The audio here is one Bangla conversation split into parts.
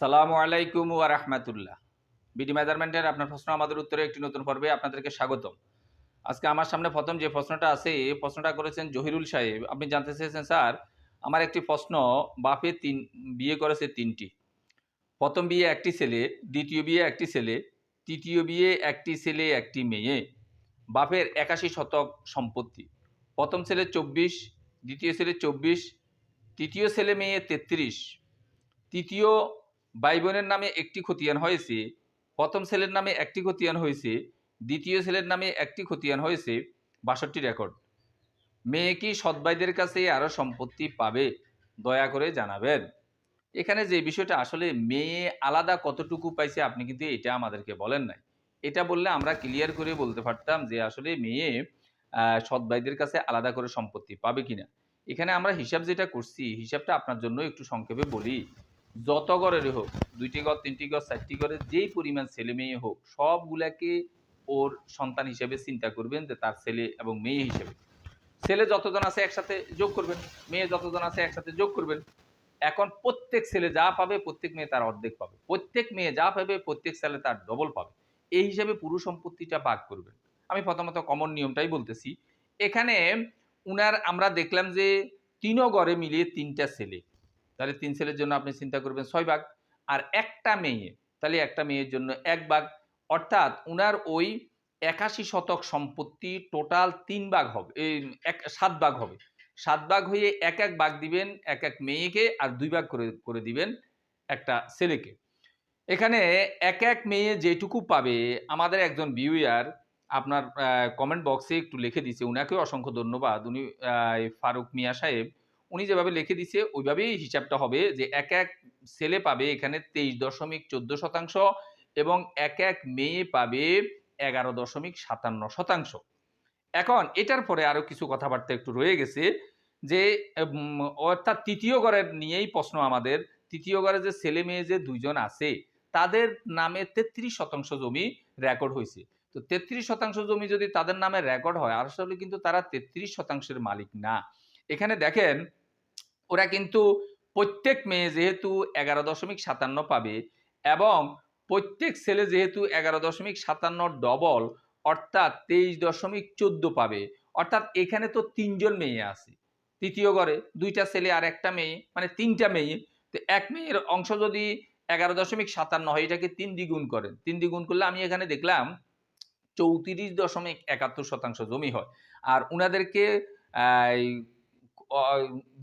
সালামু আলাইকুম ওয়া রাহমাতুল্লাহ। বিডি মেজারমেন্টের আপনার প্রশ্ন, আমাদের উত্তরে একটি নতুন পর্বে আপনাদেরকে স্বাগতম। আজকে আমার সামনে প্রথম যে প্রশ্নটা আছে, এই প্রশ্নটা করেছেন জহিরুল সাহেব। আপনি জানতে চেয়েছেন, স্যার, আমার একটি প্রশ্ন, বাপে তিন, বিয়ে করেছে তিনটি। প্রথম বিয়ে একটি ছেলে, দ্বিতীয় বিয়ে একটি ছেলে, তৃতীয় বিয়ে একটি ছেলে, একটি মেয়ে। বাপের একাশি শতক সম্পত্তি। প্রথম ছেলে চব্বিশ, দ্বিতীয় ছেলে চব্বিশ, তৃতীয় ছেলে মেয়ে তেত্রিশ। তৃতীয় ভাই বোনের নামে একটি খতিয়ান হয়েছে, প্রথম ছেলের নামে একটি খতিয়ান হয়েছে, দ্বিতীয় ছেলের নামে একটি খতিয়ান হয়েছে, বাষট্টি রেকর্ড। মেয়ে কি সৎভাইদের কাছে আরও সম্পত্তি পাবে? দয়া করে জানাবেন। এখানে যে বিষয়টা, আসলে মেয়ে আলাদা কতটুকু পাইছে আপনি কিন্তু এটা আমাদেরকে বলেন নাই। এটা বললে আমরা ক্লিয়ার করে বলতে পারতাম যে আসলে মেয়ে সৎ ভাইদের কাছে আলাদা করে সম্পত্তি পাবে কিনা। এখানে আমরা হিসাব যেটা করছি, হিসাবটা আপনার জন্য একটু সংক্ষেপে বলি। যত ঘরেরই হোক, দুইটি ঘর, তিনটি ঘর, চারটি ঘরে, যেই পরিমাণ ছেলে মেয়ে হোক, সবগুলাকে ওর সন্তান হিসেবে চিন্তা করবেন যে তার ছেলে এবং মেয়ে হিসেবে। ছেলে যতজন আছে একসাথে যোগ করবেন, মেয়ে যতজন আছে একসাথে যোগ করবেন। এখন প্রত্যেক ছেলে যা পাবে, প্রত্যেক মেয়ে তার অর্ধেক পাবে। প্রত্যেক মেয়ে যা পাবে, প্রত্যেক ছেলে তার ডবল পাবে। এই হিসাবে পুরো সম্পত্তিটা ভাগ করবেন। আমি প্রথমত কমন নিয়মটাই বলতেছি। এখানে উনার আমরা দেখলাম যে তিনও ঘরে মিলিয়ে তিনটা ছেলে। তাহলে তিন ছেলের জন্য আপনি চিন্তা করবেন ছয় ভাগ। আর একটা মেয়ে, তাহলে একটা মেয়ের জন্য এক ভাগ। অর্থাৎ উনার ওই একাশি শতক সম্পত্তি টোটাল তিন ভাগ হবে, এই এক, সাত ভাগ হবে। সাত ভাগ হয়ে এক এক ভাগ দিবেন, এক এক মেয়েকে আর দুই ভাগ করে করে দিবেন একটা ছেলেকে। এখানে এক এক মেয়ে যেটুকু পাবে, আমাদের একজন ভিউয়ার আপনার কমেন্ট বক্সে একটু লিখে দিছে উনাকেও অসংখ্য ধন্যবাদ। উনি ফারুক মিয়া সাহেব। উনি যেভাবে লিখে দিছে, ওইভাবেই হিসাবটা হবে যে এক এক ছেলে পাবে এখানে তেইশ দশমিক চোদ্দ শতাংশ এবং এক এক মেয়ে পাবে এগারো দশমিক সাতান্ন শতাংশ। এখন এটার পরে আরও কিছু কথাবার্তা একটু রয়ে গেছে যে অর্থাৎ তৃতীয় ঘরের নিয়েই প্রশ্ন আমাদের, তৃতীয় গড়ে যে ছেলে মেয়ে যে দুইজন আছে, তাদের নামে তেত্রিশ শতাংশ জমি রেকর্ড হয়েছে। তো তেত্রিশ শতাংশ জমি যদি তাদের নামে রেকর্ড হয়, আসলে কিন্তু তারা তেত্রিশ শতাংশের মালিক না। এখানে দেখেন ওরা কিন্তু প্রত্যেক মেয়ে যেহেতু এগারো দশমিক সাতান্ন পাবে এবং প্রত্যেক ছেলে যেহেতু এগারো দশমিক সাতান্ন ডবল অর্থাৎ তেইশ দশমিক চোদ্দ পাবে। অর্থাৎ এখানে তো তিনজন মেয়ে আছে। তৃতীয় ঘরে দুইটা ছেলে আর একটা মেয়ে মানে তিনটা মেয়ে। তো এক মেয়ের অংশ যদি এগারো দশমিক সাতান্ন হয়, এটাকে তিন দ্বিগুণ করেন। তিন দ্বিগুণ করলে আমি এখানে দেখলাম চৌত্রিশ দশমিক একাত্তর শতাংশ জমি হয়। আর উনাদেরকে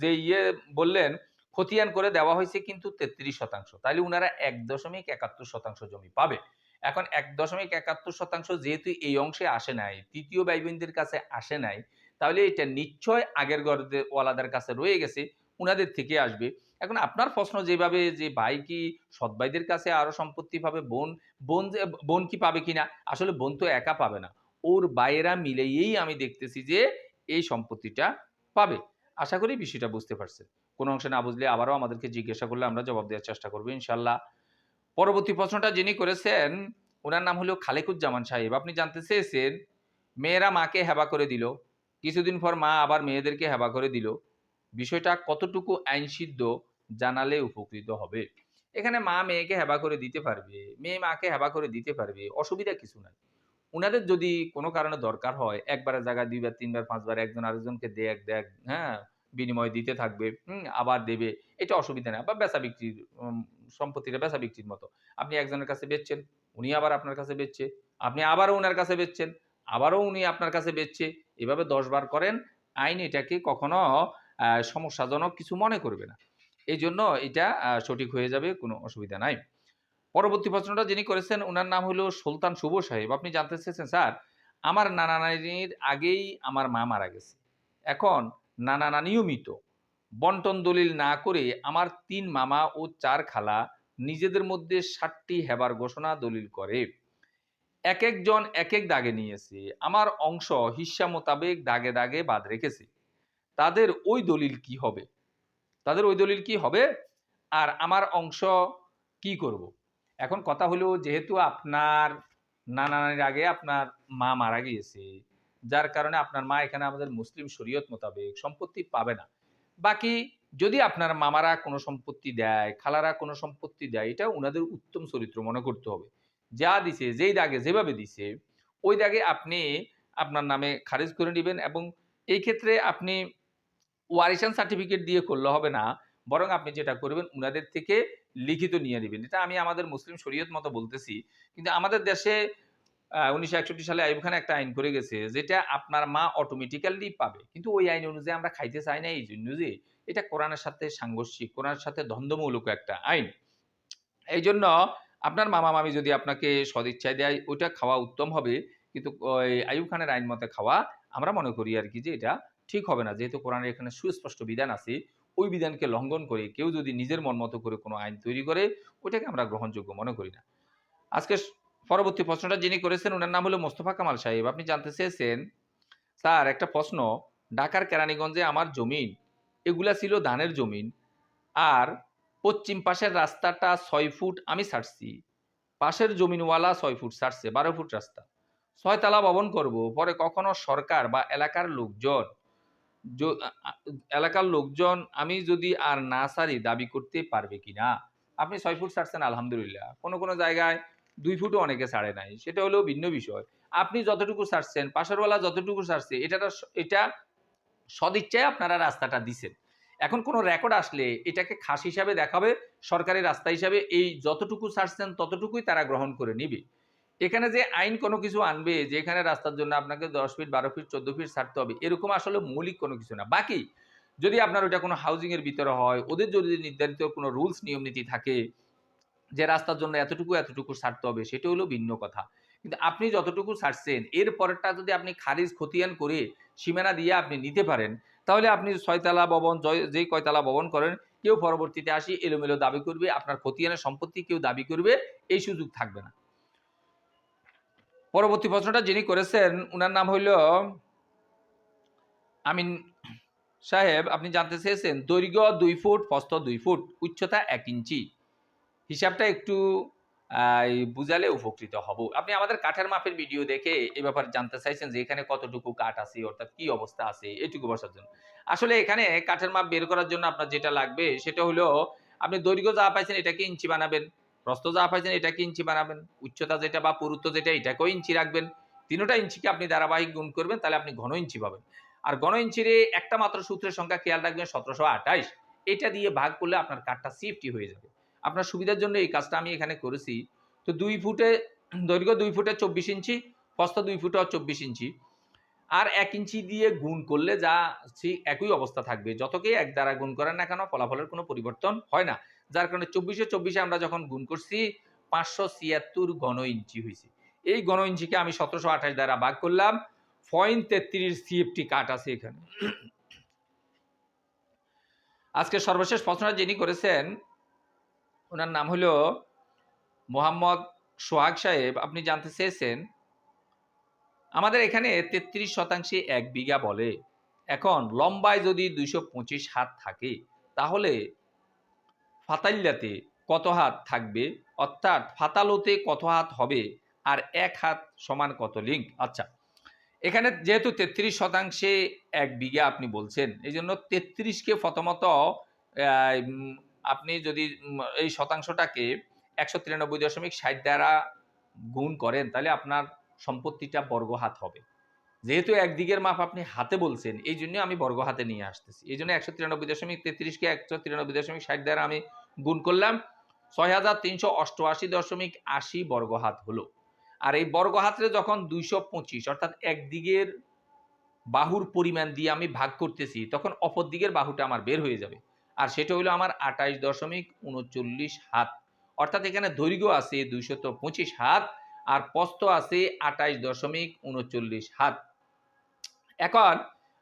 যে ইয়ে বললেন, খতিয়ান করে দেওয়া হয়েছে কিন্তু তেত্রিশ শতাংশ। তাহলে উনারা এক দশমিক একাত্তর শতাংশ জমি পাবে। এখন এক দশমিক একাত্তর শতাংশ যেহেতু এই অংশে আসে নাই, তৃতীয় ভাই বোনদের কাছে আসে নাই তাহলে এটা নিশ্চয় আগের গড়দের ওয়ালাদের কাছে রয়ে গেছে, উনাদের থেকে আসবে। এখন আপনার প্রশ্ন যেভাবে যে ভাই কি সৎ ভাইদের কাছে আরও সম্পত্তি পাবে, বোন বোন বোন কি পাবে কিনা? আসলে বোন তো একা পাবে না। ওর বাইরা মিলেই আমি দেখতেছি যে এই সম্পত্তিটা পাবে। আশা করি বিষয়টা বুঝতে পারছেন কোনো অংশে না বুঝলে আবারও আমাদেরকে জিজ্ঞাসা করলে আমরা জবাব দেওয়ার চেষ্টা করব, ইনশাল্লাহ। পরবর্তী প্রশ্নটা যিনি করেছেন ওনার নাম হলো খালেকুজ্জামান সাহেব। আপনি জানতে চেয়েছেন, মেয়েরা মাকে হেবা করে দিল, কিছুদিন পর মা আবার মেয়েদেরকে হেবা করে দিল। বিষয়টা কতটুকু আইন সিদ্ধ জানালে উপকৃত হবে? এখানে মা মেয়েকে হেবা করে দিতে পারবে, মেয়ে মাকে হেবা করে দিতে পারবে, অসুবিধা কিছু নাই। উনাদের যদি কোনো কারণে দরকার হয়, একবারের জায়গায় দুইবার তিনবার, পাঁচবার একজন আরেকজনকে দেখ দেখ হ্যাঁ বিনিময় দিতে থাকবে আবার দেবে, এটা অসুবিধা না বা বেচা বিক্রির সম্পত্তিটা বেচা বিক্রির মতো। আপনি একজনের কাছে বেচছেন, উনি আবার আপনার কাছে বেচছে, আপনি আবারও উনার কাছে বেচছেন, আবারও উনি আপনার কাছে বেচছে, এভাবে দশ বার করেন, আইন এটাকে কখনো সমস্যাজনক কিছু মনে করবে না। এই জন্য এটা সঠিক হয়ে যাবে, কোনো অসুবিধা নাই। পরবর্তী প্রশ্নটা যিনি করেছেন ওনার নাম হলো সুলতান শুভ সাহেব। আপনি জানতে চেয়েছেন, স্যার, আমার নানা নানির আগেই আমার মা মারা গেছে। এখন নানা নানিও মৃত। বন্টন দলিল না করে আমার তিন মামা ও চার খালা নিজেদের মধ্যে ষাটটি হেবার ঘোষণা দলিল করে। এক একজন এক এক দাগে নিয়েছে। আমার অংশ হিস্সা মোতাবেক দাগে দাগে বাদ রেখেছে। তাদের ওই দলিল কি হবে? তাদের ওই দলিল কি হবে? আর আমার অংশ কি করব? এখন কথা হলো যেহেতু আপনার নানা নানির আগে আপনার মা মারা গিয়েছে, যার কারণে আপনার মা এখানে আমাদের মুসলিম শরীয়ত মোতাবেক সম্পত্তি পাবে না। বাকি যদি আপনার মামারা কোনো সম্পত্তি দেয়, খালারা কোনো সম্পত্তি দেয় এটা ওনাদের উত্তম চরিত্র মনে করতে হবে। যা দিছে, যেই দাগে যেভাবে দিছে, ওই দাগে আপনি আপনার নামে খারিজ করে নেবেন এবং এই ক্ষেত্রে আপনি ওয়ারিশান সার্টিফিকেট দিয়ে করলে হবে না, বরং আপনি যেটা করবেন উনাদের থেকে লিখিত নিয়ে নেবেন। এটা আমি আমাদের মুসলিম শরীয়ত মতো বলতেছি। কিন্তু আমাদের দেশে উনিশশো একষট্টি সালে আইব খান একটা আইন করে গেছে, যেটা আপনার মা অটোমেটিক্যালি পাবে। কিন্তু ওই আইন অনুযায়ী আমরা খাইতে চাই না এই জন্য যে এটা কোরআনের সাথে সাংঘর্ষিক, কোরআনের সাথে দ্বন্দ্বমূলক একটা আইন। এই জন্য আপনার মামা মামি যদি আপনাকে সদিচ্ছায় দেয়, ওইটা খাওয়া উত্তম হবে। কিন্তু ওই আইব খানের আইন মতে খাওয়া আমরা মনে করি আর কি যে এটা ঠিক হবে না। যেহেতু কোরআনের এখানে সুস্পষ্ট বিধান আছে ওই বিধানকে লঙ্ঘন করে কেউ যদি নিজের মন মতো করে কোনো আইন তৈরি করে ওটাকে আমরা গ্রহণযোগ্য মনে করি না। আজকে পরবর্তী প্রশ্নটা যিনি করেছেন, ওনার নাম হলো মোস্তফা কামাল সাহেব। আপনি জানতে চেয়েছেন, স্যার, একটা প্রশ্ন, ঢাকার কেরানীগঞ্জে আমার জমিন, এগুলা ছিল ধানের জমিন, আর পশ্চিম পাশের রাস্তাটা ছয় ফুট আমি ছাড়ছি পাশের জমিনওয়ালা ছয় ফুট ছাড়ছে বারো ফুট রাস্তা। ছয়তলা ভবন করব, পরে কখনো সরকার বা এলাকার লোকজন এলাকার লোকজন, আমি যদি আর না সারি, দাবি করতে পারবে কিনা? আপনি ছয় ফুট ছাড়ছেন, আলহামদুলিল্লাহ। কোনো কোনো জায়গায় দুই ফুটও অনেকে ছাড়ে নাই। সেটা হলেও ভিন্ন বিষয়। আপনি যতটুকু ছাড়ছেন, পাশেরওয়ালা যতটুকু ছাড়ছে এটা এটা সদিচ্ছায় আপনারা রাস্তাটা দিছেন। এখন কোনো রেকর্ড আসলে এটাকে খাস হিসাবে দেখাবে, সরকারি রাস্তা হিসাবে এই যতটুকু ছাড়ছেন, ততটুকুই তারা গ্রহণ করে নিবে। এখানে যে আইন কোনো কিছু আনবে যে এখানে রাস্তার জন্য আপনাকে দশ ফিট বারো ফিট চোদ্দ ফিট ছাড়তে হবে, এরকম আসলে মৌলিক কোনো কিছু না। বাকি, যদি আপনার ওইটা কোনো হাউজিং এর ভিতরে হয়, ওদের যদি নির্ধারিত কোনো রুলস নিয়ম, নীতি থাকে, যে রাস্তার জন্য এতটুকু এতটুকু ছাড়তে হবে, সেটা হলো ভিন্ন কথা। কিন্তু আপনি যতটুকু ছাড়ছেন, এর পরেরটা যদি আপনি খারিজ, খতিয়ান করে সীমানা দিয়ে আপনি নিতে পারেন, তাহলে আপনি ছয়তলা ভবন, জয়- যেই কয়তলা ভবন করেন, কেউ পরবর্তীতে আসি এলোমেলো দাবি করবে, আপনার খতিয়ানের সম্পত্তি কেউ দাবি করবে, এই সুযোগ থাকবে না। পরবর্তী প্রশ্নটা যিনি করেছেন, উনার নাম হইল আমিন সাহেব। আপনি জানতে চেয়েছেন, দৈর্ঘ্য দুই ফুট, প্রস্থ দুই ফুট, উচ্চতা এক ইঞ্চি। হিসাবটা একটু বুঝালে উপকৃত হব। আপনি আমাদের কাঠের মাপের ভিডিও দেখে এ ব্যাপারে জানতে চাইছেন যে এখানে কতটুকু কাঠ আছে, অর্থাৎ কি অবস্থা আছে, এটুকু বসার জন্য। আসলে এখানে কাঠের মাপ বের করার জন্য আপনার যেটা লাগবে, সেটা হলো আপনি দৈর্ঘ্য যা পাইছেন, এটাকে ইঞ্চি বানাবেন। প্রস্থ যা পাইছেন এটাকে ইঞ্চি বানাবেন, উচ্চতা যেটা বা পুরুত্ব যেটা এটাকেও ইঞ্চি রাখবেন। তিনোটা ইঞ্চিকে আপনি ধারাবাহিক গুণ করবেন, তাহলে আপনি ঘন ইঞ্চি পাবেন। আর ঘন ইঞ্চিরে একটা মাত্র সূত্রের সংখ্যা খেয়াল রাখবেন, সতেরোশো আঠাইশ। এটা দিয়ে ভাগ করলে আপনার কাঠটা সেফটি হয়ে যাবে। আপনার সুবিধার জন্য এই কাজটা আমি এখানে করেছি। তো দুই ফুটে, দৈর্ঘ্য দুই ফুটে চব্বিশ ইঞ্চি, প্রস্থ দুই ফুটে চব্বিশ ইঞ্চি। আর এক ইঞ্চি দিয়ে গুণ করলে যা একই অবস্থা থাকবে। যতকেই এক দ্বারা গুণ করেন না কেন, ফলাফলের কোনো পরিবর্তন হয় না। যার কারণে চব্বিশে চব্বিশে আমরা যখন গুণ করছি, পাঁচশো ছিয়াত্তর ঘন ইঞ্চি হয়েছে। এই ঘন ইঞ্চিকে আমি সতেরোশো আঠাশ দ্বারা ভাগ করলাম। পয়েন্ট তেত্রিশ সিএফটি কাট আছে এখানে। আজকে সর্বশেষ প্রশ্নটা যিনি করেছেন, ওনার নাম হলো মোহাম্মদ সোহাগ সাহেব। আপনি জানতে চেয়েছেন, আমাদের এখানে তেত্রিশ শতাংশে এক বিঘা বলে। এখন লম্বায় যদি দুইশো পঁচিশ হাত থাকে, তাহলে ফাতাইল্লাতে কত হাত থাকবে? অর্থাৎ ফাতালোতে কত হাত হবে? আর এক হাত সমান কত লিঙ্ক? আচ্ছা এখানে যেহেতু তেত্রিশ শতাংশে এক বিঘা আপনি বলছেন এই জন্য তেত্রিশকে প্রথমত আপনি যদি এই শতাংশটাকে একশো তিরানব্বই দশমিক ষাট দ্বারা গুণ করেন, তাহলে আপনার সম্পত্তিটা বর্গ হাত হবে। যেহেতু একদিকের মাপ আপনি হাতে বলছেন এই জন্য আমি বর্গ হাতে নিয়ে আসতেছি। এই জন্য একশো তিরানব্বই দশমিক তেত্রিশকে একশো তিরানব্বই দশমিক ষাট দ্বারা আমি গুণ করলাম ছয় হাজার তিনশো অষ্টআশি দশমিক আশি বর্গ হাত হলো। আর এই বর্গ হাতরে যখন দুইশো পঁচিশ, অর্থাৎ একদিকের বাহুর পরিমাণ দিয়ে আমি ভাগ করতেছি, তখন অপর দিকের বাহুটা আমার বের হয়ে যাবে। আর সেটা হলো আমার আঠাইশ দশমিক উনচল্লিশ হাত। অর্থাৎ এখানে দৈর্ঘ্য আছে দুইশত পঁচিশ হাত আর প্রস্থ আছে আঠাইশ দশমিক উনচল্লিশ হাত। এখন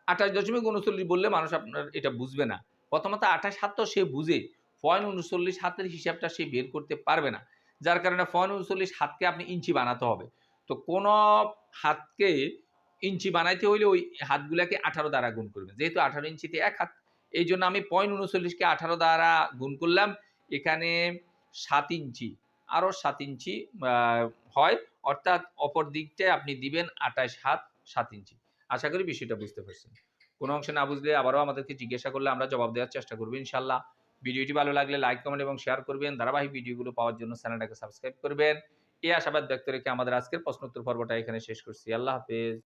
আঠাশ দশমিক উনচল্লিশ বললে মানুষ আপনার এটা বুঝবে না। প্রথমত আঠাশ হাত তো সে বুঝে। পয়েন্ট উনচল্লিশ হাতের হিসাবটা সে বের করতে পারবে না। যার কারণে পয়েন্ট উনচল্লিশ হাতকে আপনি ইঞ্চি বানাতে হবে। তো কোন হাতকে ইঞ্চি বানাইতে হইলে ওই হাতগুলাকে আঠারো দ্বারা গুণ করবে যেহেতু আঠারো ইঞ্চিতে এক হাত, এই জন্য আমি পয়েন্ট উনচল্লিশকে আঠারো দ্বারা গুণ করলাম। এখানে সাত ইঞ্চি, আরও সাত ইঞ্চি হয়। অর্থাৎ অপর দিকটায় আপনি দিবেন আঠাশ হাত সাত ইঞ্চি। আশা করি বিষয়টা বুঝতে পারছেন। কোনো অংশে না বুঝলে আবারও আমাদেরকে জিজ্ঞাসা করলে আমরা জবাব দেওয়ার চেষ্টা করব ইনশাল্লাহ। ভিডিওটি ভালো লাগলে লাইক কমেন্ট এবং শেয়ার করবেন। ধারাবাহিক ভিডিওগুলো পাওয়ার জন্য চ্যানেলটাকে সাবস্ক্রাইব করবেন। এই আশাবাদ ব্যক্ত রেখে আমাদের আজকের প্রশ্নোত্তর পর্বটা এখানে শেষ করছি। আল্লাহ হাফেজ।